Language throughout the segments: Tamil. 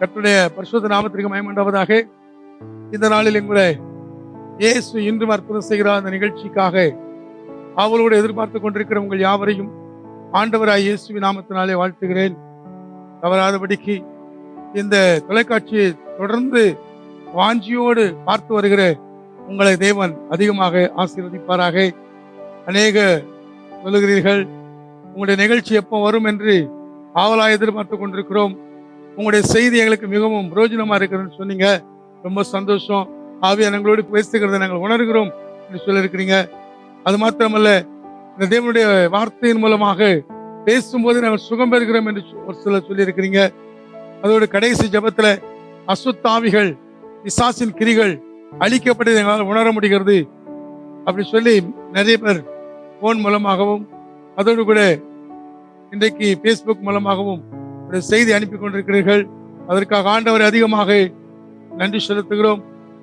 Praise பரிசுத்த நாமத்திற்கு மயமண்டவதாக இந்த நாளில் எங்களை இயேசு இன்றும் அற்புதம் செய்கிறார் அந்த நிகழ்ச்சிக்காக அவளோடு எதிர்பார்த்து கொண்டிருக்கிற உங்கள் யாவரையும் ஆண்டவராய் இயேசுவின் நாமத்தினாலே வாழ்த்துகிறேன். தவறாதபடிக்கு இந்த தொலைக்காட்சியை தொடர்ந்து வாஞ்சியோடு பார்த்து வருகிற உங்களை தேவன் அதிகமாக ஆசீர்வதிப்பாராக. அநேக சொல்லுகிறீர்கள் உங்களுடைய நிகழ்ச்சி எப்போ வரும் என்று ஆவலாக எதிர்பார்த்து கொண்டிருக்கிறோம். உங்களுடைய செய்தி எங்களுக்கு மிகவும் பிரயோஜனமா இருக்கிறதுன்னு சொன்னீங்க. ரொம்ப சந்தோஷம். ஆவியார் எங்களோடு பேசுகிறதை நாங்கள் உணர்கிறோம் என்று சொல்லியிருக்கிறீங்க. அது மாத்திரமல்ல இந்த தேவனுடைய வார்த்தையின் மூலமாக பேசும்போது நாங்கள் சுகம் பெறுகிறோம் என்று ஒரு சிலர் சொல்லியிருக்கிறீங்க. அதோடு கடைசி ஜபத்தில் அசுத்தாவிகள் பிசாசின் கிரிகள் அழிக்கப்பட்டது எங்களால் உணர முடிகிறது அப்படி சொல்லி நிறைய பேர் போன் மூலமாகவும் அதோடு கூட இன்றைக்கு ஃபேஸ்புக் மூலமாகவும் செய்தி அனுப்பி கொண்டிருக்கிறீர்கள் அதற்காக ஆண்டவரை அதிகமாக நன்றி செலுத்துகிறோம்.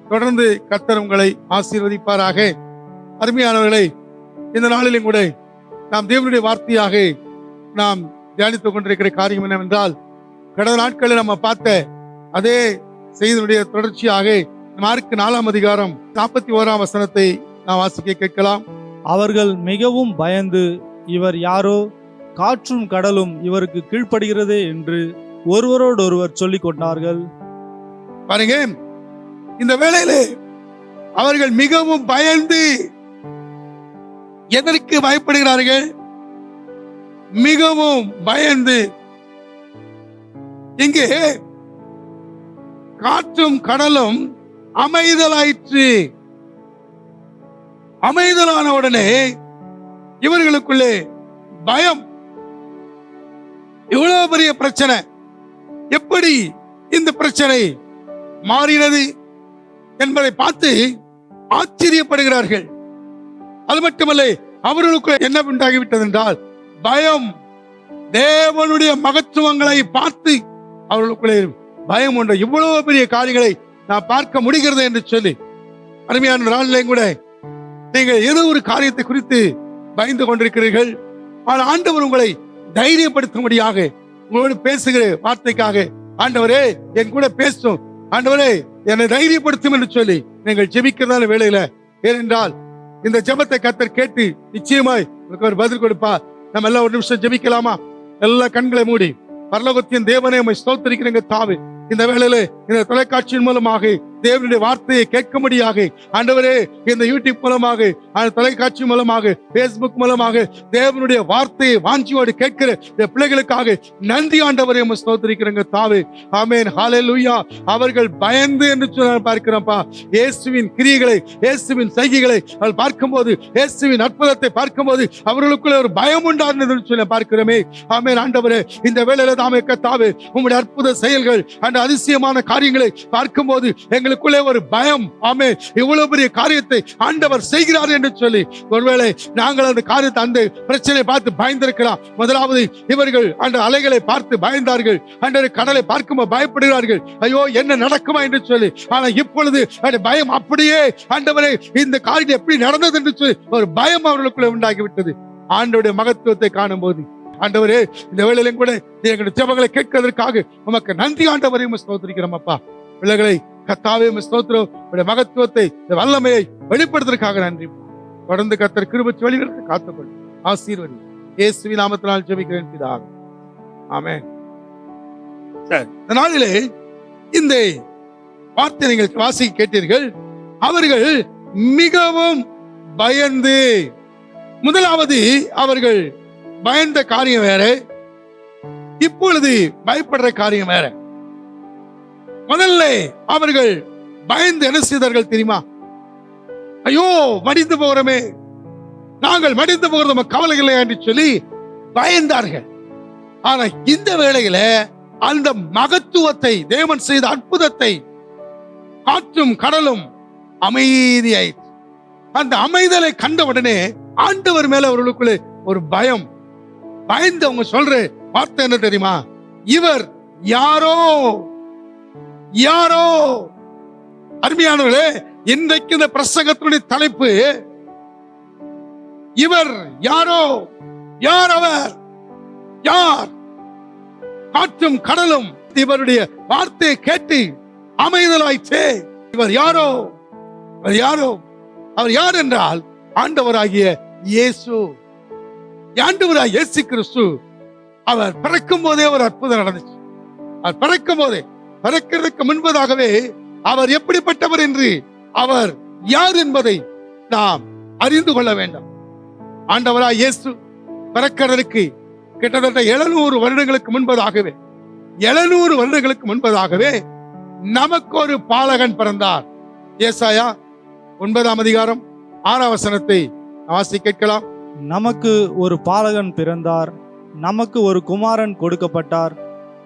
தொடர்ந்து கத்தர் உங்களை ஆசீர்வதிப்பாராக. அருமையானவர்களை இந்த நாளிலும் கூட நாம் தேவனுடைய வார்த்தையாக நாம் தியானித்துக் கொண்டிருக்கிற காரியம் என்னவென்றால் கடந்த நாட்களில் நம்ம பார்த்த அதே செய்தியுடைய தொடர்ச்சியாக மார்க் நாலாம் அதிகாரம் நாற்பத்தி ஓராம் வசனத்தை நாம் வாசிக்க கேட்கலாம். அவர்கள் மிகவும் பயந்து இவர் யாரோ காற்றும் கடலும் இவருக்கு கீழ்ப்படுகிறதே என்று ஒருவரோடொருவர் சொல்லிக் கொண்டார்கள். பாருங்க இந்த வேளையிலே அவர்கள் மிகவும் பயந்து எதற்கு பயப்படுகிறார்கள்? மிகவும் பயந்து. இங்கே காற்றும் கடலும் அமைதலாயிற்று. அமைதலான உடனே இவர்களுக்குள்ளே பயம் இவ்வளவு பெரிய பிரச்சனை. எப்படி இந்த பிரச்சனை மாறினது என்பதை பார்த்து ஆச்சரியப்படுகிறார்கள். அது மட்டுமல்ல அவர்களுக்கு என்ன உண்டாகிவிட்டது என்றால் பயம். தேவனுடைய மகத்துவங்களை பார்த்து அவர்களுக்குள்ளே பயம் ஒன்று இவ்வளவு பெரிய காரியங்களை நான் பார்க்க முடிகிறது என்று சொல்லி அருமையான நாளிலேயும் கூட நீங்கள் ஏதோ ஒரு காரியத்தை குறித்து பயந்து கொண்டிருக்கிறீர்கள். ஆனால் ஆண்டவர் உங்களை தைரியப்படுத்தும்படியாக உங்களோடு பேசுகிற வார்த்தைக்காக. ஆண்டவரே என் கூட பேசும். ஆண்டவரே என்னை தைரியப்படுத்தும் என்று சொல்லி நீங்கள் ஜெபிக்கிறதான வேலையில ஏனென்றால் இந்த ஜெபத்தை கத்தர் கேட்டு நிச்சயமாய் உங்களுக்கு ஒரு பதில் கொடுப்பா நம்ம எல்லாம் ஒரு நிமிஷம் ஜெபிக்கலாமா? எல்லா கண்களை மூடி பரலோகத்தின் தேவனே உம்மை தாவு. இந்த வேளையில இந்த தொலைக்காட்சியின் மூலமாக தேவனுடைய வார்த்தையை கேட்கும்படியாக ஆண்டவரே இந்த யூடியூப் மூலமாக தொலைக்காட்சி மூலமாக பேஸ்புக் மூலமாக தேவனுடைய வார்த்தையை வாஞ்சியோடு கேட்கிற இந்த பிள்ளைகளுக்காக நன்றி ஆண்டவரை உம்மை ஸ்தோத்திரிக்கிறேங்க தாவே. ஹாலே லூயா அவர்கள் பயந்து என்று சொன்ன பார்க்கிறோம்ப்பா. இயேசுவின் கிரியைகளை இயேசுவின் செய்கைகளை அவள் பார்க்கும்போது இயேசுவின் அற்புதத்தை பார்க்கும்போது அவர்களுக்குள்ள ஒரு பயம் உண்டானது சொல்லி பார்க்கிறோமே. ஆமேன். ஆண்டவரே இந்த வேளையில தாமே கத்தாவே உங்களுடைய அற்புத செயல்கள் அந்த அதிசயமான காரியங்களை பார்க்கும்போது எங்களுக்குள்ளே ஒரு பயம். ஆமே இவ்வளவு பெரிய காரியத்தை ஆண்டவர் செய்கிறார் என்று சொல்லி ஒருவேளை நாங்கள் அந்த காரியத்தை அந்த பிரச்சனையை பார்த்து பயந்திருக்கலாம். முதலாவது இவர்கள் அந்த அலைகளை பார்த்து பயந்தார்கள். அன்றைய கடலை பார்க்கும்போது பயப்படுகிறார்கள். ஐயோ என்ன நடக்குமா என்று சொல்லி. ஆனா இப்பொழுது அந்த பயம் அப்படியே ஆண்டவரை இந்த காரியம் எப்படி நடந்தது என்று சொல்லி ஒரு பயம் அவர்களுக்குள்ள உண்டாகிவிட்டது. ஆண்டவருடைய மகத்துவத்தை காணும் போது ஆண்டவரே இந்த வேளையிலும் கூட எங்களுடைய ஜெபங்களை கேட்கிறதற்காக உமக்கு நன்றி ஆண்டவரையும் உம்மை ஸ்தோத்திரிக்கிறோம் அப்பா. பிள்ளைகளை கத்தாவே ஸ்தோத்திரம். மகத்துவத்தை இந்த வல்லமையை வெளிப்படுத்துறதுக்காக நன்றி. தொடர்ந்து கத்தர் கிருபச்சு வழிநடத்த காத்துக்கொள். ஆசீர்வதி. இயேசுவி நாமத்தினால் ஜெபிக்கிறேன் பிதாக ஆமென். சரி. இந்த நாளிலே இந்த வார்த்தை நீங்கள் வாசிக்க கேட்டீர்கள். அவர்கள் மிகவும் பயந்து முதலாவது அவர்கள் பயந்த காரியம் வேற இப்பொழுது பயப்படுற காரியம் வேற. முதல்ல அவர்கள் பயந்து என்ன செய்தார்கள் தெரியுமா? ஐயோ மடிந்து போகிறோமே. நாங்கள் மடிந்து போகிறது நம்ம கவலை இல்லையா என்று சொல்லி பயந்தார்கள். ஆனா இந்த வேளையில அந்த மகத்துவத்தை தேவன் செய்த அற்புதத்தை காற்றும் கடலும் அமைதியாய் அந்த அமைதலை கண்ட உடனே ஆண்டவர் மேல அவர்களுக்குள்ளே ஒரு பயம். பயந்து அவங்க சொல்ற வார்த்தை என்ன தெரியுமா? இவர் யாரோ? யாரோ? அருமையானவர்களே இன்றைக்கு இந்த பிரசங்கத்தினுடைய தலைப்பு இவர் யாரோ? யார் அவர்? யார்? காற்றும் கடலும். இவருடைய வார்த்தையை கேட்டு அமைதலாயிற்றே. இவர் யாரோ? இவர் யாரோ? அவர் யார் என்றால் ஆண்டவராகிய இயேசு. ஆண்டவராக இயேசு கிறிஸ்து. அவர் பிறக்கும் போதே ஒரு அற்புதம் நடந்துச்சு. அவர் பிறக்கும் போதே பிறக்கிறதுக்கு முன்பதாகவே அவர் எப்படிப்பட்டவர் என்று அவர் யார் என்பதை நாம் அறிந்து கொள்ள வேண்டும். ஆண்டவராய் இயேசு பிறக்கிறதுக்கு கிட்டத்தட்ட எழுநூறு வருடங்களுக்கு முன்பதாகவே எழுநூறு வருடங்களுக்கு முன்பதாகவே நமக்கு ஒரு பாலகன் பிறந்தார். ஏசாயா ஒன்பதாம் அதிகாரம் ஆறாம் வசனத்தை வாசி கேட்கலாம். நமக்கு ஒரு பாலகன் பிறந்தார் நமக்கு ஒரு குமாரன் கொடுக்கப்பட்டார்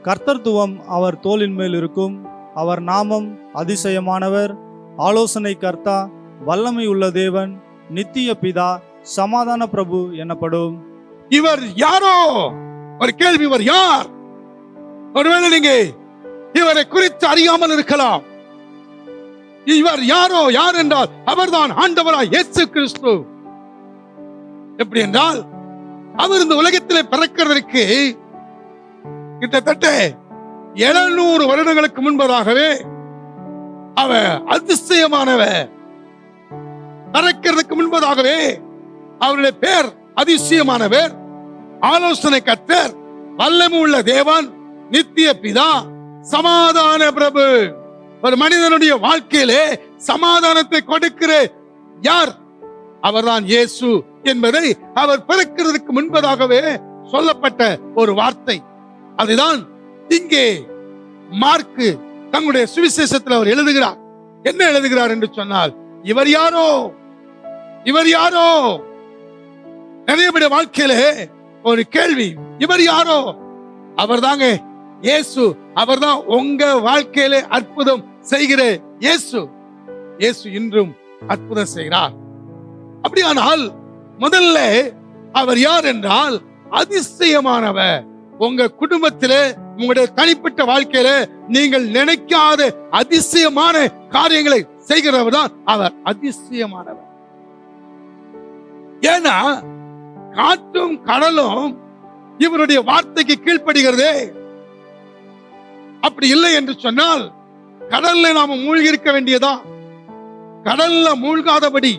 கர்த்தர்த்துவம் அவர் தோளின் மேல் இருக்கும். அவர் நாமம் அதிசயமானவர். ஆலோசனை கர்த்தா வல்லமை உள்ள தேவன் நித்திய பிதா சமாதான பிரபு எனப்படும். இவர் யாரோ? ஒரு கேள்வி இவர் யார்? ஒருவேளை நீங்க இவரை குறித்து அறியாமல் இருக்கலாம். இவர் யாரோ? யார் என்றால் அவர்தான் ஆண்டவராய் இயேசு கிறிஸ்து. எப்படி என்றால் அவர் இந்த உலகத்திலே பிறக்கிறதற்கு கிட்டத்தட்ட எழுநூறு வருடங்களுக்கு முன்பதாகவே அவ அதிசயமானவ. நடக்கிறதுக்கு முன்பதாகவே அவருடைய பேர் அதிசயமானவர் ஆலோசனை கத்தர் வல்லமை உள்ள தேவன் நித்திய பிதா சமாதான பிரபு. ஒரு மனிதனுடைய வாழ்க்கையிலே சமாதானத்தை கொடுக்கிற யார்? அவர்தான் இயேசு என்பதை அவர் பிறக்கிறதுக்கு முன்பதாகவே சொல்லப்பட்ட ஒரு வார்த்தை. அதுதான் இங்கே மார்க்கு தங்களுடைய சுவிசேஷத்தில் அவர் எழுதுகிறார். என்ன எழுதுகிறார் என்று சொன்னால் இவர் யாரோ? இவர் யாரோ? நிறைய பேருடைய வாழ்க்கையிலே ஒரு கேள்வி இவர் யாரோ? அவர் தாங்க இயேசு. அவர்தான் உங்க வாழ்க்கையிலே அற்புதம் செய்கிற இயேசு. இயேசு இன்றும் அற்புதம் செய்கிறார். அப்படியானால் முதல்ல அவர் யார் என்றால் அதிசயமானவர். உங்க குடும்பத்திலே உங்களுடைய தனிப்பட்ட வாழ்க்கையில நீங்கள் நினைக்காத அதிசயமான காரியங்களை செய்கிறவர் தான் அவர். அதிசயமானவர். ஏன்னா காற்றும் கடலும் இவருடைய வார்த்தைக்கு கீழ்ப்படுகிறதே. அப்படி இல்லை என்று சொன்னால் கடல்ல நாம மூழ்கி இருக்க வேண்டியதா? கடல்ல மூழ்காதபடி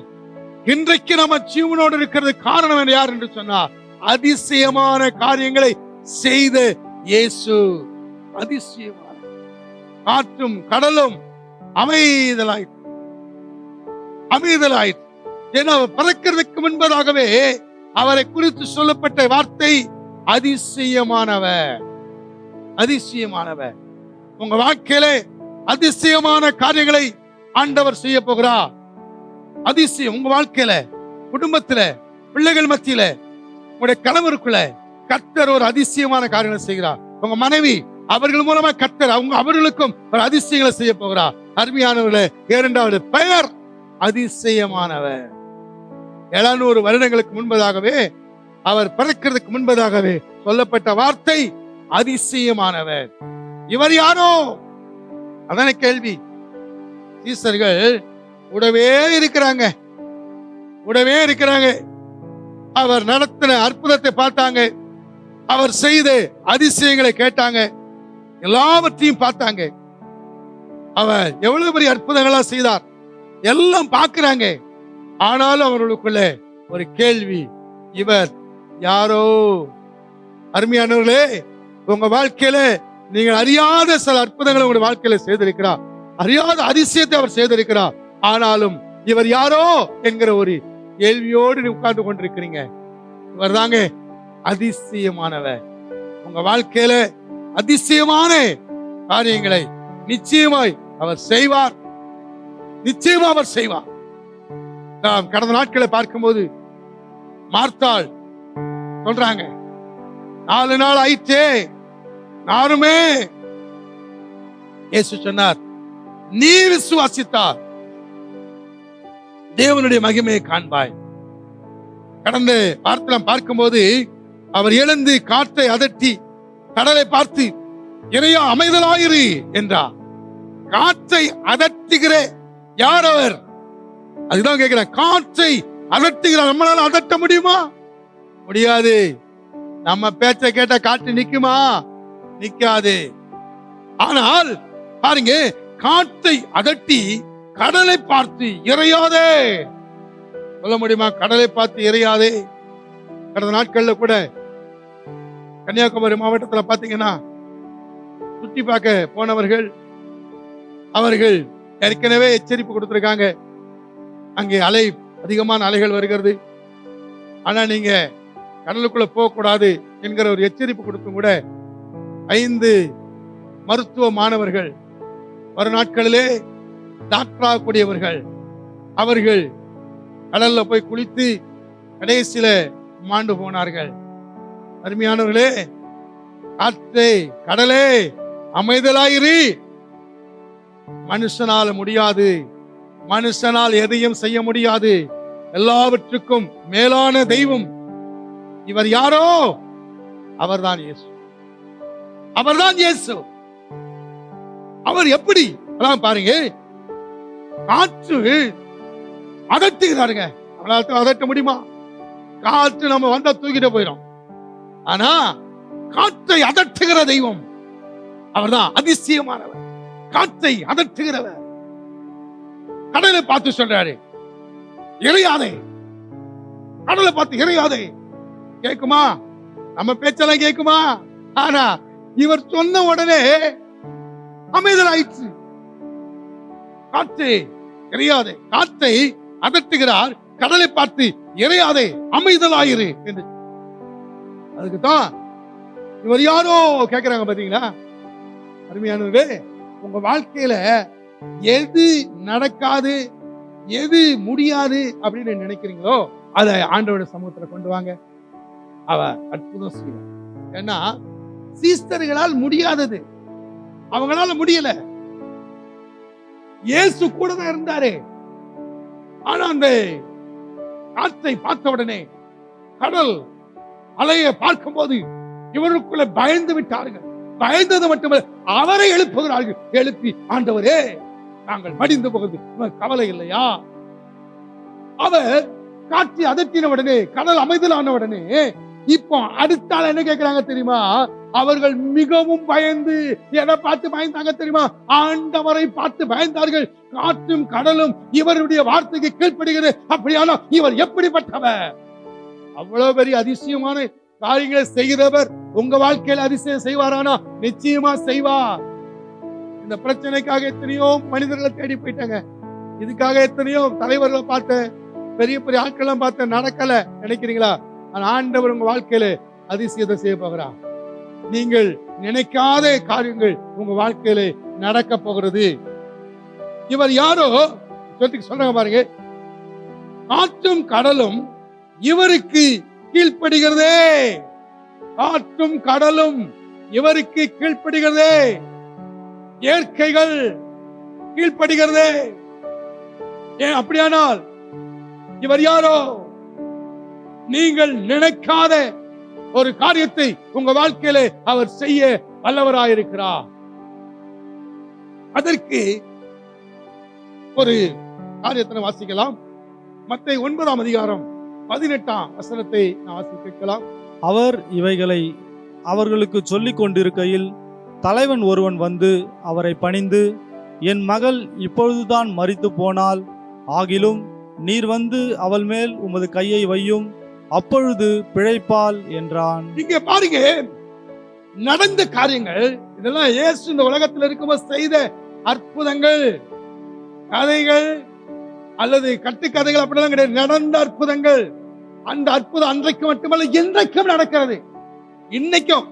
இன்றைக்கு நம்ம ஜீவனோடு இருக்கிறது காரணம் என்ன யார் என்று சொன்னார் அதிசயமான காரியங்களை செய்த இயேசு அதிசயமான காற்றும் கடலும் அமைதலாயிற்று. அமைதலாயிற்று. ஏன்னா பிறக்கிறதுக்கு முன்பதாகவே அவரை குறித்து சொல்லப்பட்ட வார்த்தை அதிசயமானவர். அதிசயமானவர். உங்க வாழ்க்கையில அதிசயமான காரியங்களை ஆண்டவர் செய்ய போகிறார். அதிசயம் உங்க வாழ்க்கையில குடும்பத்துல பிள்ளைகள் மத்தியில உங்களுடைய கணவருக்குள்ள கத்தர் ஒரு அதிசயமான காரியங்களை செய்கிறார். உங்க மனைவி அவர்கள் மூலமா கத்தர் அவங்க அவர்களுக்கும் ஒரு அதிசயங்களை செய்ய போகிறார் அருமையானவர்களே இரண்டாவது பெயர் அதிசயமானவர். எழுநூறு வருடங்களுக்கு முன்பதாகவே அவர் பிறக்கிறதுக்கு முன்பதாகவே சொல்லப்பட்ட வார்த்தை அதிசயமானவர். இவர் யாரோ? அதான கேள்வி. ஈஸ்வர்கள் உடவே இருக்கிறாங்க. உடவே இருக்கிறாங்க. அவர் நடத்தின அற்புதத்தை பார்த்தாங்க. அவர் செய்த அதிசயங்களை கேட்டாங்க. எல்லாவற்றையும் பார்த்தாங்க. அவர் எவ்வளவு பெரிய அற்புதங்களா செய்தார். எல்லாம் பார்க்கிறாங்க. ஆனாலும் அவர்களுக்குள்ள ஒரு கேள்வி. இவர் யாரோ? அருமையானவர்களே உங்க வாழ்க்கையில நீங்கள் அறியாத சில அற்புதங்களை உங்களுடைய வாழ்க்கையில செய்திருக்கிறார். அறியாத அதிசயத்தை அவர் செய்திருக்கிறார். ஆனாலும் இவர் யாரோ என்கிற ஒரு கேள்வியோடு உட்கார்ந்து கொண்டிருக்கிறீங்க. இவர் தாங்க அதிசயமானவர். உங்க வாழ்க்கையில அதிசயமான காரியங்களை நிச்சயமாய் அவர் செய்வார். நிச்சயமா அவர் செய்வார். நாம் கடந்த நாட்களை பார்க்கும்போது மார்த்தாள் சொல்றாங்க நாலு நாள் ஆயிற்றே நானுமே இயேசு சொன்னார் நீ விசுவாசித்தார் தேவனுடைய மகிமையை காண்பாய். கடந்த வார்த்தை பார்க்கும்போது அவர் எழுந்து காற்றை அதட்டி கடலை பார்த்து இறையா அமைதலாயிரு என்றார். காற்றை அதட்டுகிற யார் அவர்? அதுதான் கேட்கிறேன் காற்றை அதட்டுகிறார். நம்மளால அதட்ட முடியுமா? முடியாது. நம்ம பேச்சை கேட்ட காற்று நிக்குமா? நிக்காது. ஆனால் பாருங்க காற்றை அதட்டி கடலை பார்த்து இறையாதே. சொல்ல முடியுமா? கடலை பார்த்து இறையாதே. கடந்த நாட்கள்ல கூட கன்னியாகுமரி மாவட்டத்தில் பார்த்தீங்கன்னா சுற்றி பார்க்க போனவர்கள் அவர்கள் ஏற்கனவே எச்சரிப்பு கொடுத்துருக்காங்க. அங்கே அலை அதிகமான அலைகள் வருகிறது. ஆனால் நீங்கள் கடலுக்குள்ளே போகக்கூடாது என்கிற ஒரு எச்சரிப்பு கொடுத்தும் கூட ஐந்து மருத்துவ மாணவர்கள் வரும் நாட்களிலே டாக்டராகக்கூடியவர்கள் அவர்கள் கடல்ல போய் குளித்து கடைசியில மாண்டு போனார்கள். அருமையானவர்களே காற்றே கடலே அமைதலாயிரு. மனுஷனால முடியாது மனுஷனால் எதையும் செய்ய முடியாது. எல்லாவற்றுக்கும் மேலான தெய்வம் இவர் யாரோ? அவர்தான் இயேசு. அவர்தான் இயேசு. அவர் எப்படி? அதான் பாருங்க காற்று அதட்டுகிறாருங்க அவளால் அதட்ட முடியுமா? காற்று நம்ம வந்தா தூக்கிட்டு போயிடும். ஆனா காற்றை அதட்டுகிற தெய்வம். அவர்தான் அதிசயமானவர். காற்றை அதட்டுகிறவர். கடலை பார்த்து சொல்றாரு இறையாதே. கடலை பார்த்து இறையாதே. கேக்குமா? நம்ம பேச்செல்லாம் கேக்குமா? ஆனா இவர் சொன்ன உடனே அமைதலாயிற்று. காற்று இறையாதே. காற்றை அதட்டுகிறார் கடலை பார்த்து இறையாதே அமைதலாயிரு. என்று அதுக்கு தான் இவர் யாரோ கேக்குறாங்க பாத்தீங்களா? அருமையானவரே உங்க வாழ்க்கையில எது நடக்காது எது முடியாது அப்படின்னு நினைக்கிறீங்களோ அதை ஆண்டவோட சமூகத்துல கொண்டு வாங்க. அவ அற்புதம் செய்வார் ஏன்னா சீஸ்தர்களால் முடியாதது. அவங்களால முடியல. இயேசு கூட தான் இருந்தாரு. ஆனா அந்த காற்றை பார்த்த உடனே கடல் அலையை பார்க்கும்போது இவருக்குள்ள பயந்து விட்டார்கள். பயந்தது மட்டுமல்ல அவரை எழுப்புகிறார்கள். எழுப்பி ஆண்டவரே நாங்கள் மடிந்து போகுது கவலை இல்லையா? அவர் காட்சி அதட்டின உடனே கடல் அமைதலான உடனே இப்போ அடுத்த ஆள் என்ன கேட்கிறாங்க தெரியுமா? அவர்கள் மிகவும் பயந்து எதை பார்த்து பயந்தாங்க தெரியுமா? ஆண்டவரை பார்த்து பயந்தார்கள். காற்றும் கடலும் இவருடைய வார்த்தைக்கு கீழ்ப்படுகிறது. அப்படியானா இவர் எப்படிப்பட்டவர்? அவ்வளவு பெரிய அதிசயமான காரியங்களை செய்கிறவர் உங்க வாழ்க்கையில அதிசயம் செய்வாரானா? நிச்சயமா செய்வார். இந்த பிரச்சனைக்காக எத்தனையோ மனிதர்களை தேடி போயிட்டாங்க. இதுக்காக எத்தனையோ தலைவர்களை பார்த்தேன் பெரிய பெரிய ஆட்கள்லாம் பார்த்தேன் நடக்கல நினைக்கிறீங்களா? ஆண்டவர் உங்க வாழ்க்கையில அதிசயத்தை செய்ய போகிறா நீங்கள் நினைக்காத காரியங்கள் உங்க வாழ்க்கையில நடக்க போகிறது. இவர் யாரோ? சொல்லிட்டு சொல்றாங்க பாருங்க. காற்றும் கடலும் இவருக்கு கீழ்ப்படுகிறதே. காற்றும் கடலும் இவருக்கு கீழ்ப்படுகிறதே. இயற்கைகள் கீழ்ப்படுகிறதே. ஏன் அப்படியானால் இவர் யாரோ? நீங்கள் நினைக்காத ஒரு காரியத்தை உங்க வாழ்க்கையில அவர் செய்ய வல்லவராயிருக்கிறார். அதற்கு ஒரு காரியத்தை வாசிக்கலாம். மத்தை ஒன்பதாம் அதிகாரம் பதினெட்டாம் வசனத்தை நான் வாசிக்க கேட்கலாம் அவர் இவைகளை அவர்களுக்கு சொல்லிக் கொண்டிருக்கையில் தலைவன் ஒருவன் வந்து அவரை பணிந்து என் மகள் இப்பொழுதுதான் மரித்து போனால் ஆகிலும் நீர் வந்து அவள் மேல் உமது கையை வையும் அப்பொழுது பிழைப்பாள் என்றான். இங்க பாருங்க நடந்த காரியங்கள் இதெல்லாம் இயேசு இந்த உலகத்தில் இருக்கும்போது செய்த அற்புதங்கள் கதைகள் அல்லது கட்டுக்கதைகள் அப்படிலாம் கிடையாது. நடந்த அற்புதங்கள். அந்த அற்புதம் அன்றைக்கு மட்டுமல்ல இன்றைக்கும் நடக்கிறது. இன்னைக்கும்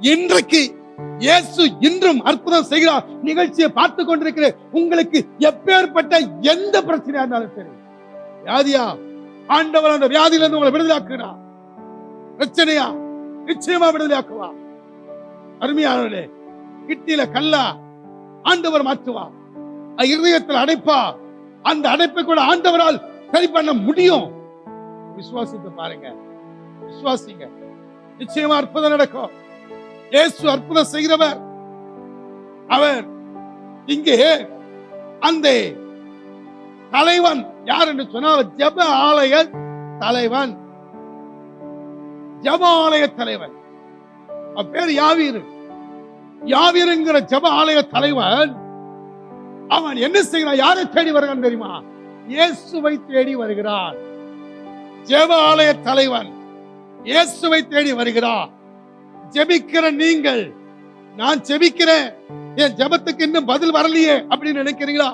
இன்றைக்கு இயேசு இன்றும் அற்புதம் செய்கிறார். நிகழ்ச்சியை பார்த்து கொண்டிருக்கிற உங்களுக்கு எப்பேற்பட்ட எந்த பிரச்சனையா இருந்தாலும் சரி. வியாதியா? ஆண்டவர் அந்த வியாதியிலிருந்து உங்களை விடுதலாக்குகிறார் பிரச்சனையா? நிச்சயமா விடுதலாக்குவா அருமையானவர்களே கிட்டியில கல்லா ஆண்டவர் மாற்றுவா. இருதயத்தில் அடைப்பா. அந்த அடைப்பை கூட ஆண்டவரால் சரி பண்ண முடியும். விசுவாசித்து பாருங்க. விசுவாசிங்க. நிச்சயமா அற்புதம் நடக்கும். இயேசு அற்புதம் செய்கிறவர். அவர் இங்கே அந்த தலைவன் யார் என்று சொன்னால் ஜெப ஆலய தலைவன். ஜெப ஆலய தலைவன். பேர் யாவீரு. யாவீருங்கிற ஜெப ஆலய தலைவன் அவன் என்ன செய்கிறான்? யாரை தேடி வருகிறான் தெரியுமா? இயேசுவை தேடி வருகிறான். ஜெப ஆலய தலைவன். இயேசுவை தேடி வருகிறான். ஜெபிக்கிற நீங்கள் நான் ஜெபிக்கிறேன். என் ஜெபத்துக்கு இன்னும் பதில் வரலையே அப்படின்னு நினைக்கிறீங்களா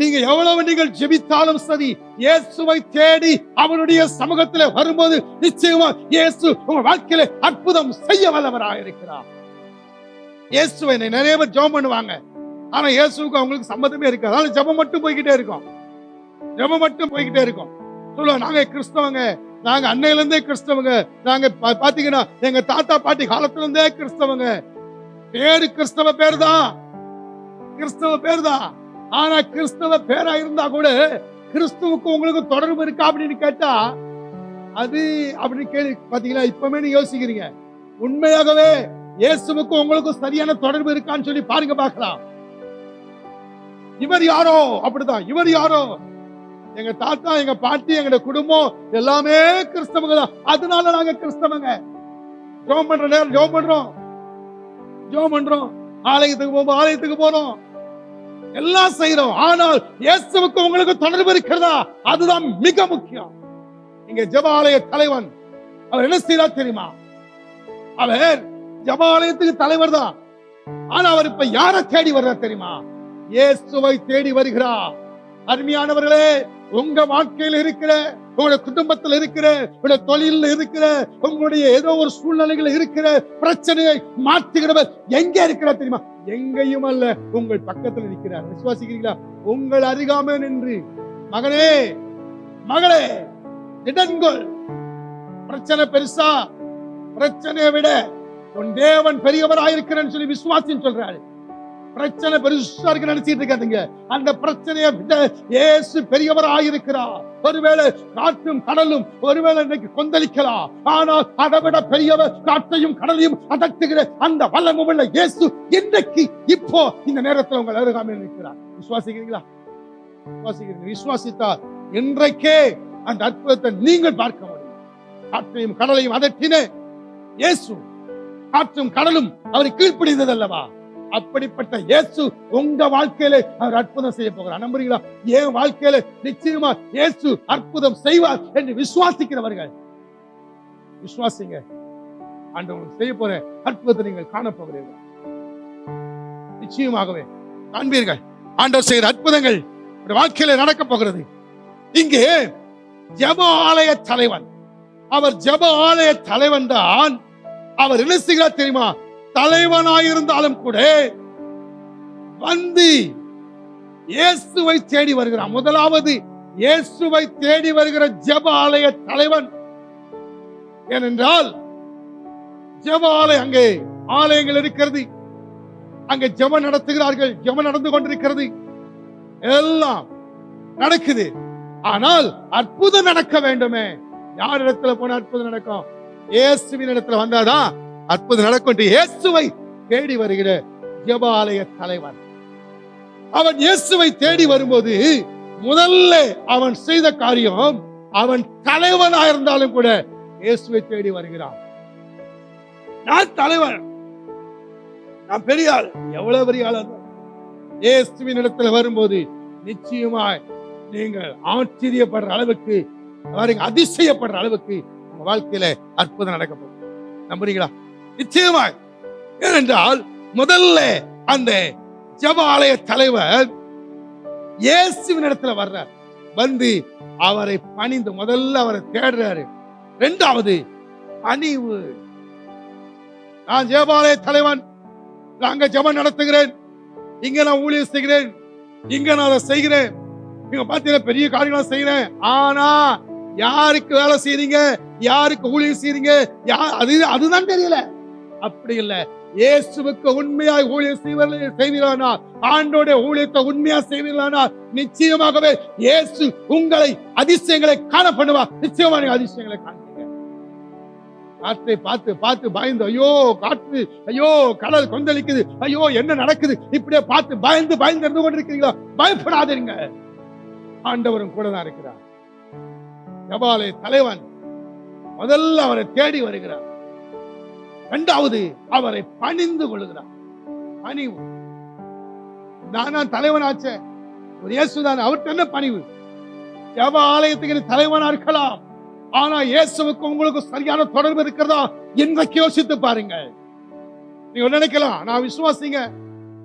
நீங்க எவ்வளவு நீங்கள் ஜெபித்தாலும் சரி இயேசுவை தேடி அவனுடைய சமூகத்துல வரும்போது நிச்சயமா இயேசு உங்க வாழ்க்கையில அற்புதம் செய்ய வல்லவராக இருக்கிறார் இயேசுவை நிறைய பேர் ஜெபம் பண்ணுவாங்க. ஆனா இயேசுக்கு அவங்களுக்கு சம்மதமே இருக்காது. அதனால ஜபம் மட்டும் போய்கிட்டே இருக்கும். ஜபம் மட்டும் போய்கிட்டே இருக்கும். சொல்லுவாங்க நாங்க கிறிஸ்தவங்க. நாங்க அன்னையில இருந்தே கிறிஸ்தவங்க. நாங்க பா- பாத்தீங்கன்னா எங்க தாத்தா பாட்டி காலத்துல இருந்தே கிறிஸ்தவங்க. பேரு கிறிஸ்தவ பேர் தான் கிறிஸ்தவ பேர் தான் ஆனா கிறிஸ்தவ பேரா இருந்தா கூட கிறிஸ்துவுக்கு உங்களுக்கு தொடர்பு இருக்கா அப்படின்னு கேட்டா அது அப்படின்னு கேள்வி பாத்தீங்களா? இப்பவுமே நீங்க யோசிக்கிறீங்க. உண்மையாகவே இயேசுவுக்கு உங்களுக்கு சரியான தொடர்பு இருக்கான்னு சொல்லி பாருங்க பார்க்கலாம். இவர் யாரோ? அப்படிதான் இவர் யாரோ? எங்க தாத்தா எங்க பாட்டி எங்க குடும்பம் எல்லாமே கிறிஸ்தவங்க தான். அதனால நாங்க கிறிஸ்தவங்க. ஜோம் பண்ற நேரம் ஜோம் பண்றோம். ஜோம் பண்றோம். ஆலயத்துக்கு போவோம் ஆலயத்துக்கு போறோம். எல்லாம் செய்யறோம் ஆனால் இயேசுவுக்கு உங்களுக்கு தொடர்பு இருக்கிறதா? அதுதான் மிக முக்கியம். இங்க ஜபாலய தலைவன் அவர் என்ன செய்யறார் தெரியுமா? அவர் ஜெபாலயத்துக்கு தலைவர் தான். ஆனா அவர் இப்ப யாரை தேடி வர்றார் தெரியுமா? இயேசுவை தேடி வருகிறார். அருமையானவர்களே உங்க வாழ்க்கையில் இருக்கிற உங்களுடைய குடும்பத்தில் இருக்கிற உங்களுடைய தொழிலில் இருக்கிற உங்களுடைய ஏதோ ஒரு சூழ்நிலைகள் இருக்கிற பிரச்சனையை மாற்றுகிறவர் எங்க இருக்கிறார் தெரியுமா? எங்கேயும் அல்ல உங்கள் பக்கத்தில் இருக்கிறார் விசுவாசிக்கிறீங்களா உங்கள் அருகாம நின்று. மகனே மகளே திடன்கொள். பிரச்சனை பெருசா? பிரச்சனையை விட உன் தேவன் பெரியவராயிருக்கிறேன்னு சொல்லி விசுவாசின்னு சொல்றாரு. பிரச்சனை பெருசா இருக்கு நினைச்சிட்டு இருக்காதீங்க. அந்த பிரச்சனையை ஏசு இயேசு பெரியவராயிருக்கிறார். ஒருவேளை காற்றும் கடலும் ஒருவேளை இன்னைக்கு கொந்தளிக்கலாம். ஆனால் அதை விட பெரியவர் காற்றையும் கடலையும் அதட்டுகிற அந்த வல்லமுள்ள இயேசு இன்றைக்கு இப்போ இந்த நேரத்தில் உங்கள் அருகாமையில் இருக்கிறார் விசுவாசிக்கிறீங்களா? விசுவாசிக்கிறீங்க. விசுவாசித்தார் இன்றைக்கே அந்த அற்புதத்தை நீங்கள் பார்க்க முடியும். காற்றையும் கடலையும் அதட்டின இயேசு காற்றும் கடலும் அவரை கீழ்ப்பிடிந்தது அல்லவா அப்படிப்பட்ட இயேசு உங்க வாழ்க்கையில அவர் அற்புதம் செய்ய போகிறார். நம்புறீங்களா என் வாழ்க்கையில நிச்சயமா இயேசு அற்புதம் செய்வார் என்று விசுவாசிக்கிறவர்கள். விசுவாசிங்க. ஆண்டவர் செய்ய போற அற்புதத்தை நீங்கள் காணப்போகிறீர்கள் நிச்சயமாகவே காண்பீர்கள். ஆண்டவர் செய்கிற அற்புதங்கள் வாழ்க்கையில நடக்க போகிறது. இங்கே ஜெப ஆலய தலைவன். அவர் ஜெப ஆலய தலைவன் தான். அவர் என்ன செய்கிறார் தெரியுமா? தலைவனாயிருந்தாலும் கூட வந்து இயேசுவை தேடி வருகிறான் முதலாவது இயேசுவை தேடி வருகிற ஜெப ஆலய தலைவன். ஏனென்றால் ஜெப ஆலயம் அங்கே ஆலயங்கள் இருக்கிறது. அங்கே ஜப நடத்துகிறார்கள் ஜப நடந்து கொண்டிருக்கிறது. எல்லாம் நடக்குது. ஆனால் அற்புதம் நடக்க வேண்டுமே. யார் இடத்துல போன அற்புதம் நடக்கும்? இயேசுவின் இடத்துல வந்தாதான் அற்புதம் நடக்கும் இயேசுவை தேடி வருகிற ஜபாலய தலைவன். அவன் இயேசுவை தேடி வரும்போது முதல்ல அவன் செய்த காரியம் அவன் தலைவனா இருந்தாலும் கூட இயேசுவை தேடி வருகிறான். நான் தலைவன். நான் பெரிய ஆள். எவ்வளவு பெரிய ஆள் இயேசுவின் இடத்துல வரும்போது நிச்சயமாய் நீங்கள் ஆச்சரியப்படுற அளவுக்கு பாருங்க, அதிசயப்படுற அளவுக்கு உங்க வாழ்க்கையில அற்புதம் நடக்க போகுது நம்புறீங்களா? நிச்சயமாய். ஏனென்றால் முதல்ல அந்த ஜப ஆலய தலைவர் இயேசுவின் இடத்துல வர்றார். வந்து அவரை பணிந்து முதல்ல அவரை தேடுறாரு. இரண்டாவது பணிவு. நான் ஜெபாலய தலைவன். நான் அங்க நடத்துகிறேன். இங்க நான் ஊழியர் செய்கிறேன். இங்க நான் அதை செய்கிறேன். நீங்க பாத்தீங்கன்னா பெரிய காரியங்களை செய்கிறேன். ஆனா யாருக்கு வேலை செய்றீங்க? யாருக்கு ஊழியர் செய்றீங்க? யா அது அதுதான் தெரியல. அப்படி இல்ல. இயேசுவுக்கு உண்மையாய் ஊழியர் செய்வீர்கள் செய்வீர்களானால் ஆண்டோட ஊழியத்தை உண்மையா செய்வீர்களானால் நிச்சயமாகவே இயேசு உங்களை அதிசயங்களை காண பண்ணுவா நிச்சயமா நீங்க அதிசயங்களை காண்பீங்க. காற்றை பார்த்து பார்த்து பயந்து ஐயோ காற்று ஐயோ கடல் கொந்தளிக்குது ஐயோ என்ன நடக்குது? இப்படியே பார்த்து பயந்து பயந்து இருந்து கொண்டிருக்கிறீங்களா பயப்படாதீங்க. ஆண்டவரும் கூட தான் இருக்கிறார். ஜபாலை தலைவன் முதல்ல அவரை தேடி வருகிறார். இரண்டாவது அவரை பணிந்து கொள்கிறார். பணிவு. நானா தலைவனாச்ச? ஒரு இயேசுதான் அவர்கிட்ட என்ன பணிவு? ஜப ஆலயத்துக்கு தலைவனா இருக்கலாம். ஆனா இயேசுவுக்கு உங்களுக்கு சரியான தொடர்பு இருக்கிறதா? இன்றைக்கு யோசித்து பாருங்க நீங்க நினைக்கலாம் நான் விசுவாசிங்க.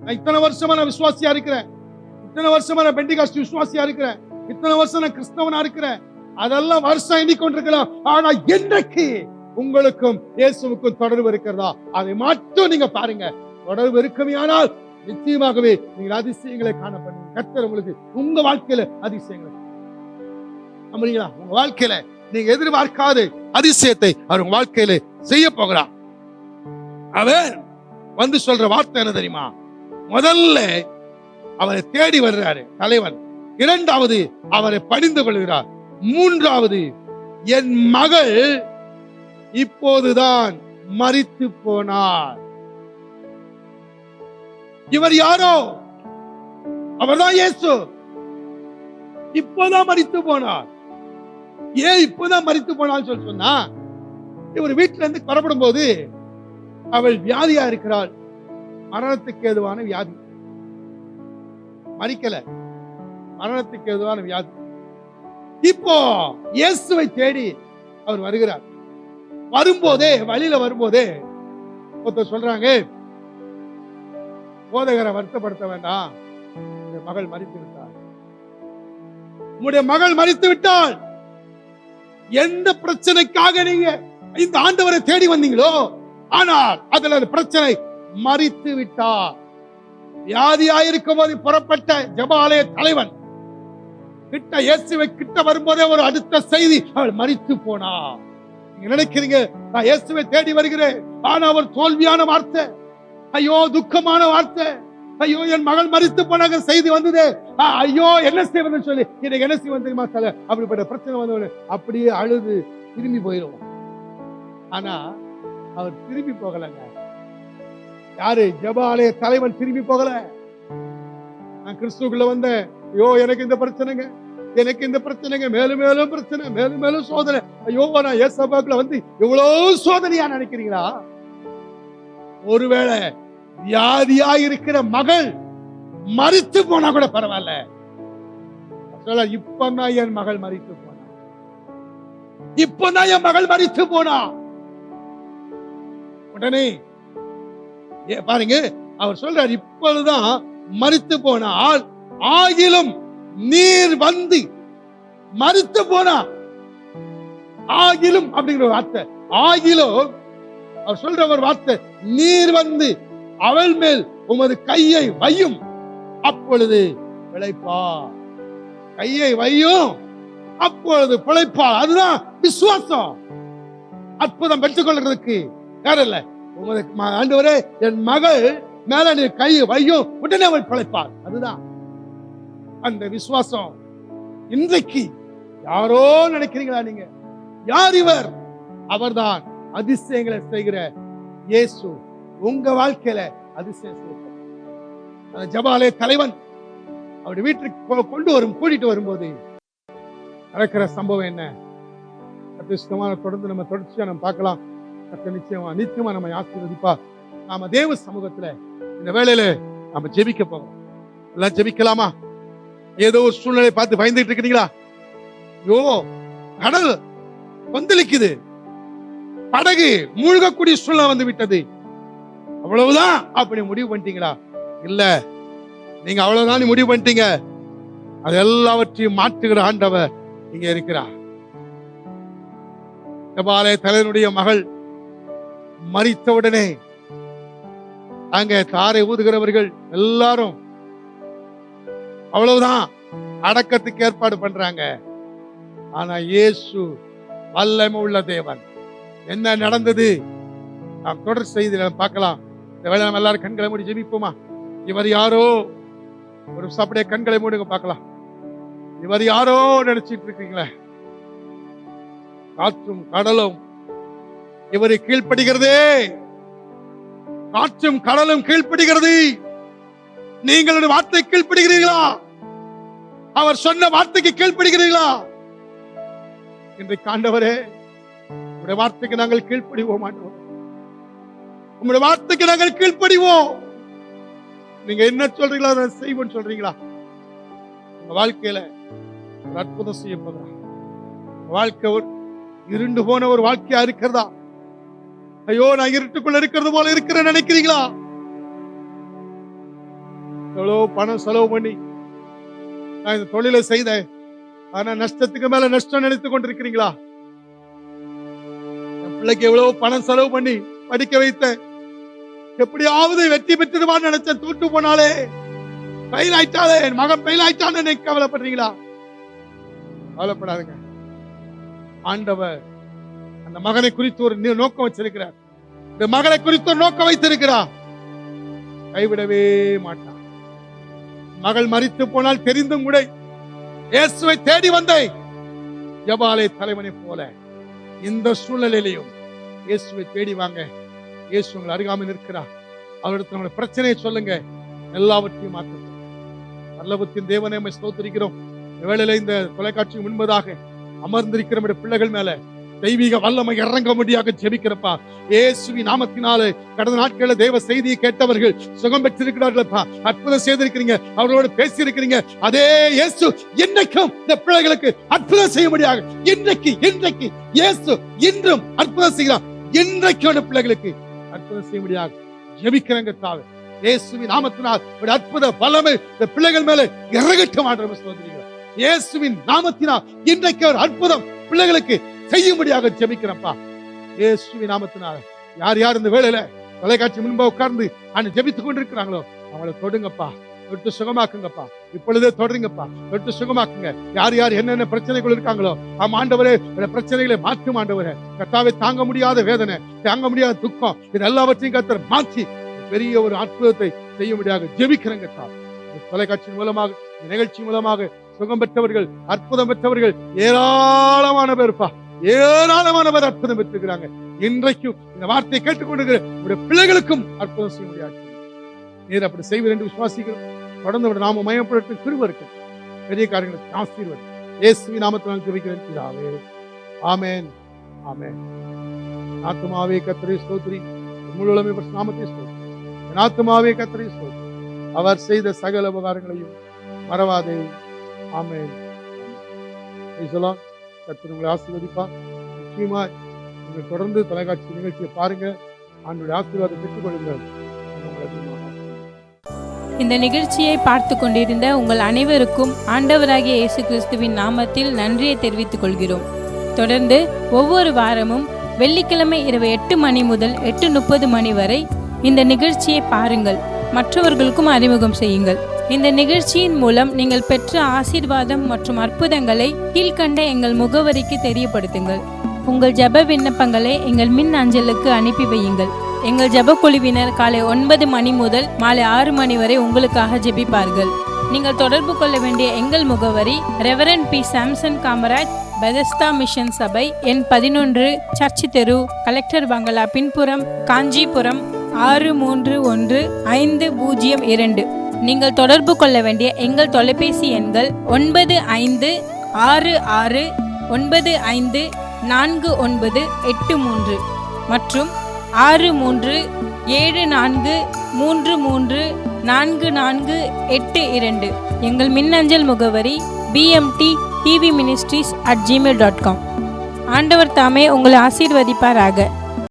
நான் இத்தனை வருஷமா நான் விசுவாசியா இருக்கிறேன். இத்தனை வருஷமா நான் பெண்டிகாஸ்ட் விசுவாசியா இருக்கிறேன். இத்தனை வருஷம் நான் கிறிஸ்தவனா இருக்கிறேன். அதெல்லாம் வருஷம் எண்ணிக்கொண்டிருக்கலாம். ஆனா என்றைக்கு உங்களுக்கும் இயேசுவுக்கும் தொடர்பு இருக்கிறதா? அதை மட்டும் நீங்க பாருங்க. தொடர்பு இருக்குமையானால் நிச்சயமாகவே நீங்கள் அதிசயங்களை காணப்படுங்க கர்த்தர் உங்களுக்கு உங்க வாழ்க்கையில அதிசயங்களை நம்புறீங்களா? உங்க வாழ்க்கையில நீங்க எதிர்பார்க்காத அதிசயத்தை அவர் உங்க வாழ்க்கையில செய்ய போகிறார். அவர் வந்து சொல்ற வார்த்தை என்ன தெரியுமா? முதல்ல அவரை தேடி வர்றாரு தலைவன். இரண்டாவது அவரை பணிந்து கொள்கிறார். மூன்றாவது என் மகள் இப்போதுதான் மறித்து போனார். இவர் யாரோ? அவர்தான் இயேசு. இப்போதான் மறித்து போனார். ஏன் இப்போதான் மறித்து போனான்னு சொல்லி சொன்னா இவர் வீட்டுல இருந்து புறப்படும் போது அவள் வியாதியா இருக்கிறாள். மரணத்துக்கு ஏதுவான வியாதி. மறிக்கல மரணத்துக்கு ஏதுவான வியாதி. இப்போ இயேசுவை தேடி அவர் வருகிறார். வரும்போதே வழியில வரும்போதே ஒருத்தர் சொல்றாங்க போதகரை வருத்தப்படுத்த வேண்டாம். மகள் மறித்து விட்டாள். உங்களுடைய மகள் மறித்து விட்டால் எந்த பிரச்சனைக்காக நீங்க இந்த ஆண்டவரை தேடி வந்தீங்களோ ஆனால் அதுல அந்த பிரச்சனை மறித்து விட்டார். வியாதியாயிருக்கும் போது புறப்பட்ட ஜபாலய தலைவன் கிட்ட இயேசுவை கிட்ட வரும்போதே ஒரு அடுத்த செய்தி அவள் மறித்து போனா நினைக்கிறீங்க? நான் இயேசுவை தேடி வருகிறேன். ஆனா அவர் தோல்வியான வார்த்தை. ஐயோ துக்கமான வார்த்தை. ஐயோ என் மகள் மறித்து போனாங்க செய்தி வந்தது. ஐயோ என்ன செய்வதுன்னு சொல்லி. எனக்கு என்ன செய்வது தெரியுமா சார் அப்படிப்பட்ட பிரச்சனை வந்தவனு அப்படியே அழுது திரும்பி போயிடுவோம் ஆனா அவர் திரும்பி போகலங்க. யாரு? ஜபாலய தலைவன் திரும்பி போகல. நான் கிறிஸ்துக்குள்ள வந்தேன். ஐயோ எனக்கு இந்த பிரச்சனைங்க. எனக்கு இந்த பிரச்சனைங்க மேலும் மேலும் பிரச்சனை மேலும் மேலும் சோதனை. ஐயோ நான் ஏசபாக்குல வந்து எவ்வளவு சோதனையா நினைக்கிறீங்களா? ஒருவேளை வியாதியா இருக்கிற மகள் மறித்து போனா கூட பரவாயில்ல. இப்ப நான் என் மகள் மறித்து போனா. இப்பதான் என் மகள் மறித்து போனா. உடனே பாருங்க அவர் சொல்றார் இப்பொழுதுதான் மறித்து போனால் ஆகிலும் நீர் வந்து மறுத்து போனா ஆகிலும் அப்படிங்கிற ஒரு வார்த்தை. ஆகிலும் அவர் சொல்ற ஒரு வார்த்தை நீர் வந்து அவள் மேல் உமது கையை வையும் அப்பொழுது பிழைப்பா கையை வையும் அப்பொழுது பிழைப்பா அதுதான் விசுவாசம். அற்புதம் பெற்றுக்கொள்றதுக்கு வேற இல்ல. உமது ம- ஆண்டவரே என் மகள் மேல நீ கையை வையும் உடனே அவள் பிழைப்பாள் அதுதான் அந்த விசுவாசம். இன்றைக்கு யாரோ நினைக்கிறீங்களா நீங்க? யார் இவர்? அவர்தான் அதிசயங்களை செய்கிற இயேசு. உங்க வாழ்க்கையில அதிசயம் செய்ய ஜபாலய தலைவன் அவருடைய வீட்டுக்கு கொண்டு வரும் கூட்டிட்டு வரும்போது நடக்கிற சம்பவம் என்ன? அதிர்ஷ்டமான தொடர்ந்து நம்ம தொடர்ச்சியா நம்ம பார்க்கலாம். நிச்சயமா நிச்சயமா நம்ம ஆசீர்வதிப்பா. நாம தேவ சமூகத்துல இந்த வேலையில நாம ஜெபிக்க போகிறோம் எல்லாம் ஜெபிக்கலாமா? ஏதோ ஒரு சூழ்நிலை பார்த்து பயந்துட்டு இருக்கிறீங்களா? ஐயோ கடல் கொந்தளிக்குது. படகு மூழ்கக்கூடிய சூழ்நிலை வந்து விட்டது. அவ்வளவுதான் அப்படி முடிவு பண்ணிட்டீங்களா? இல்ல நீங்க அவ்வளவுதான் நீ முடிவு பண்ணிட்டீங்க. அது எல்லாவற்றையும் மாற்றுகிற ஆண்டவர் இங்க இருக்கிறார். ஜபாலய தலைவனுடைய மகள் மறித்த உடனே அங்க தாரை ஊதுகிறவர்கள் எல்லாரும் அவ்வளவுதான். அடக்கத்துக்கு ஏற்பாடு பண்றாங்க. ஆனா இயேசு வல்லமை உள்ள தேவன். என்ன நடந்தது? நாம் தொடர் செய்து பார்க்கலாம். இந்த வேலை நம்ம எல்லாரும் கண்களை மூடி ஜெபிப்போமா? இவர் யாரோ? ஒரு சாப்பிட கண்களை மூடுங்க பார்க்கலாம். இவர் யாரோ நினைச்சிட்டு இருக்கீங்களே? காற்றும் கடலும். இவரை கீழ்ப்படுகிறதே. காற்றும் கடலும் கீழ்ப்படுகிறது. நீங்கள் வார்த்தை கீழ்ப்படுகிறீர்களா? அவர் சொன்ன வார்த்தைக்கு கீழ்ப்படுகிறீர்களா? இன்றைக்கு ஆண்டவரே உங்களுடைய வார்த்தைக்கு நாங்கள் கீழ்ப்படிவோம் ஆண்டவர். உங்களுடைய வார்த்தைக்கு நாங்கள் கீழ்ப்படிவோம். நீங்க என்ன சொல்றீங்களோ அதை செய்வோம் சொல்றீங்களா? உங்க வாழ்க்கையில ஒரு அற்புதம் செய்ய போகிறா வாழ்க்கை ஒரு இருண்டு போன ஒரு வாழ்க்கையா இருக்கிறதா? ஐயோ நான் இருட்டுக்குள்ள இருக்கிறது போல இருக்கிறேன் நினைக்கிறீங்களா? எவ்வளவு பணம் செலவு பண்ணி நான் இந்த தொழிலை செய்தேன். ஆனா நஷ்டத்துக்கு மேல நஷ்டம் நினைத்து கொண்டிருக்கிறீங்களா? என் பிள்ளைக்கு எவ்வளவு பணம் செலவு பண்ணி படிக்க வைத்தேன். எப்படியாவது வெற்றி பெற்றுடுவான்னு நினைச்சேன். தூட்டு போனாலே ஃபெயில் ஆயிட்டாலே என் மகன் ஃபெயில் ஆயிட்டான்னு கவலைப்படுறீங்களா? கவலைப்படாதுங்க. ஆண்டவர் அந்த மகனை குறித்து ஒரு நோக்கம் வச்சிருக்கிறார். இந்த மகளை குறித்து ஒரு நோக்கம் வைத்திருக்கிறார். கைவிடவே மாட்டான் மகள் மறித்து போனால் தெரிந்தும் கூட இயேசுவை தேடி வந்தை ஜபாலை தலைவனை போல இந்த சூழ்நிலையிலையும் இயேசுவை தேடி வாங்க. இயேசு உங்களை அருகாமல் இருக்கிறார் அவரிடத்தில் உங்களுடைய பிரச்சனையை சொல்லுங்க. எல்லாவற்றையும் மாற்ற நல்லபத்தின் தேவனை நம்மை ஸ்தோத்திரிக்கிறோம். இந்த வேளையில இந்த தொலைக்காட்சி முன்பதாக அமர்ந்திருக்கிற பிள்ளைகள் மேல தெய்வீக வல்லமை இறங்கும்படியாக ஜெபிக்கிறப்பா. ஏசுவி நாமத்தினாலே கடந்த நாட்களில் தேவ செய்தியை கேட்டவர்கள் சுகம் பெற்றிருக்கிறார்களப்பா. அற்புதம் செய்திருக்கிறீங்க. அவர்களோடு பேசி இருக்கிறீங்க அதே இயேசு இன்னைக்கும் இந்த பிள்ளைகளுக்கு அற்புதம் செய்ய முடியாது இன்றைக்கு இன்றைக்கு இயேசு இன்றும் அற்புதம் செய்கிறார். இன்றைக்கு அந்த பிள்ளைகளுக்கு அற்புதம் செய்ய முடியாது ஜெபிக்கிறங்க தாவே இயேசுவின் நாமத்தினால் ஒரு அற்புத பலமை இந்த பிள்ளைகள் மேல இறகட்டும் ஆண்டவர் சோதரிகள் இயேசுவின் நாமத்தினால் இன்றைக்கு ஒரு அற்புதம் பிள்ளைகளுக்கு செய்யும்படியாக ஜெபிக்கிறப்பா இயேசுவின் நாமத்தினால். யார் யார் இந்த வேலையில தொலைக்காட்சி முன்பா உட்கார்ந்து அந்த ஜெபித்துக் கொண்டிருக்கிறாங்களோ அவங்கள தொடுங்கப்பா. தொட்டு சுகமாக்குங்கப்பா. இப்பொழுதே தொடருங்கப்பா. தொட்டு சுகமாக்குங்க. யார் யார் என்னென்ன பிரச்சனைகள் இருக்காங்களோ ஆம் ஆண்டவரே பிரச்சனைகளை மாற்றும் ஆண்டவரே. கத்தாவை தாங்க முடியாத வேதனை தாங்க முடியாத துக்கம் இது எல்லாவற்றையும் கத்தர் மாற்றி பெரிய ஒரு அற்புதத்தை செய்ய முடியாத ஜெபிக்கிறேங்க கத்தா தொலைக்காட்சி மூலமாக நிகழ்ச்சி மூலமாக சுகம் பெற்றவர்கள் அற்புதம் பெற்றவர்கள் ஏராளமான பேர்ப்பா. ஏராளமானவர் அற்புதம் பெற்றிருக்கிறாங்க. இன்றைக்கும் இந்த வார்த்தையை கேட்டுக்கொண்டிருக்கிற உங்களுடைய பிள்ளைகளுக்கும் அற்புதம் செய்ய முடியாது. நீர் அப்படி செய்வீர் என்று விசுவாசிக்கிறோம். தொடர்ந்து விட நாம மயப்படுத்த திருவருக்கு பெரிய காரியங்களுக்கு ஆசீர்வதி. இயேசுவின் நாமத்தில் ஜெபிக்கிறேன். பிதாவே ஆமேன் ஆமேன். ஆத்மாவே கத்திரை ஸ்தோத்ரி முழுவதுமே நாமத்தை ஸ்தோத்ரி ஆத்மாவே கத்திரை ஸ்தோத்ரி அவர் செய்த சகல உபகாரங்களையும் மறவாதே. ஆமேன். சொல்லலாம் கத்திர உங்களை ஆசீர்வதிப்பா நிச்சயமா நீங்கள் தொடர்ந்து தொலைக்காட்சி நிகழ்ச்சியை பாருங்க. ஆண்டுடைய ஆசீர்வாதம் பெற்றுக் கொள்ளுங்கள் இந்த நிகழ்ச்சியை பார்த்து கொண்டிருந்த உங்கள் அனைவருக்கும் ஆண்டவராகிய இயேசு கிறிஸ்துவின் நாமத்தில் நன்றியை தெரிவித்துக் கொள்கிறோம். தொடர்ந்து ஒவ்வொரு வாரமும் வெள்ளிக்கிழமை இரவு எட்டு மணி முதல் எட்டு முப்பது மணி வரை இந்த நிகழ்ச்சியை பாருங்கள். மற்றவர்களுக்கும் அறிமுகம் செய்யுங்கள். இந்த நிகழ்ச்சியின் மூலம் நீங்கள் பெற்ற ஆசீர்வாதம் மற்றும் அற்புதங்களை கீழ்கண்ட எங்கள் முகவரிக்கு தெரியப்படுத்துங்கள். உங்கள் ஜெப விண்ணப்பங்களை எங்கள் மின் அஞ்சலுக்கு அனுப்பி வையுங்கள். எங்கள் ஜெப குழுவினர் காலை ஒன்பது மணி முதல் மாலை ஆறு மணி வரை உங்களுக்காக ஜெபிப்பார்கள். நீங்கள் தொடர்பு கொள்ள வேண்டிய எங்கள் முகவரி reverend P Samson Kamaraj Bethesda mission சபை எண் பதினொன்று சர்ச் தெரு கலெக்டர் பங்களா பின்புறம் காஞ்சிபுரம் ஆறு மூன்று ஒன்று ஐந்து பூஜ்ஜியம் இரண்டு. நீங்கள் தொடர்பு கொள்ள வேண்டிய எங்கள் தொலைபேசி எண்கள் ஒன்பது ஐந்து ஆறு ஆறு ஒன்பது ஐந்து நான்கு ஒன்பது எட்டு மூன்று மற்றும் ஆறு மூன்று ஏழு நான்கு மூன்று மூன்று நான்கு நான்கு எட்டு இரண்டு. எங்கள் மின்னஞ்சல் முகவரி PMT TV ministries at Gmail dot com ஆண்டவர் தாமே உங்களை ஆசீர்வதிப்பாராக.